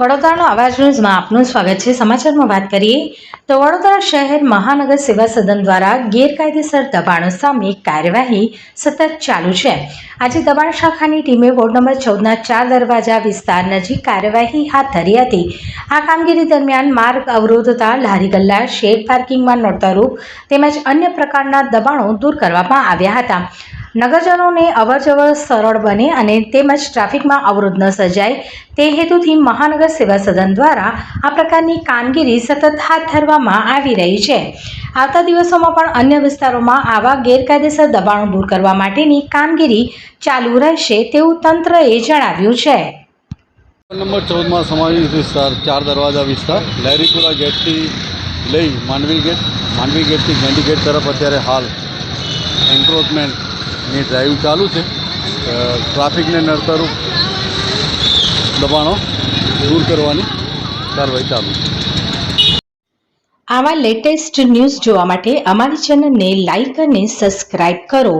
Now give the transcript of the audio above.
વડોદરાનો અવાજ ન્યૂઝમાં આપનું સ્વાગત છે. સમાચારમાં વાત કરીએ તો વડોદરા શહેર મહાનગર સેવા સદન દ્વારા ગેરકાયદેસર દબાણો સામે કાર્યવાહી સતત ચાલુ છે. આજે દબાણ શાખાની ટીમે વોર્ડ નંબર ચૌદના ચાર દરવાજા વિસ્તાર નજીક કાર્યવાહી હાથ ધરી હતી. આ કામગીરી દરમિયાન માર્ગ અવરોધતા, લારી ગલ્લા, શેડ પાર્કિંગમાં નડતરૂપ તેમજ અન્ય પ્રકારના દબાણો દૂર કરવામાં આવ્યા હતા. નગરજનોને અવરજવર સરળ બને અને તેમજ ટ્રાફિકમાં અવરોધ ન સર્જાય, તે હેતુથી મહાનગર સેવા સદન દ્વારા આ પ્રકારની કામગીરી સતત હાથ ધરવામાં આવી રહી છે. આવતા દિવસોમાં પણ અન્ય વિસ્તારોમાં આવા ગેરકાયદેસર દબાણો દૂર કરવા માટેની કામગીરી ચાલુ રહેશે તેવું તંત્રએ જણાવ્યું છે. નંબર ચૌદમાં સમાવેશ વિસ્તાર, ચાર દરવાજા વિસ્તાર, લહેરીપુરા ગેટથી લઈ માંડવી ગેટ, માંડવી ગેટથી ગાંધી ગેટ તરફ અત્યારે હાલ એન્ક્રોચમેન્ટની ડ્રાઈવ ચાલુ છે. ટ્રાફિકને નડતરૂપ દબાણો દૂર કરવાની કાર્યવાહી ચાલુ છે. આવા લેટેસ્ટ ન્યૂઝ જોવા માટે અમારી ચેનલને લાઇક અને સબસ્ક્રાઇબ કરો.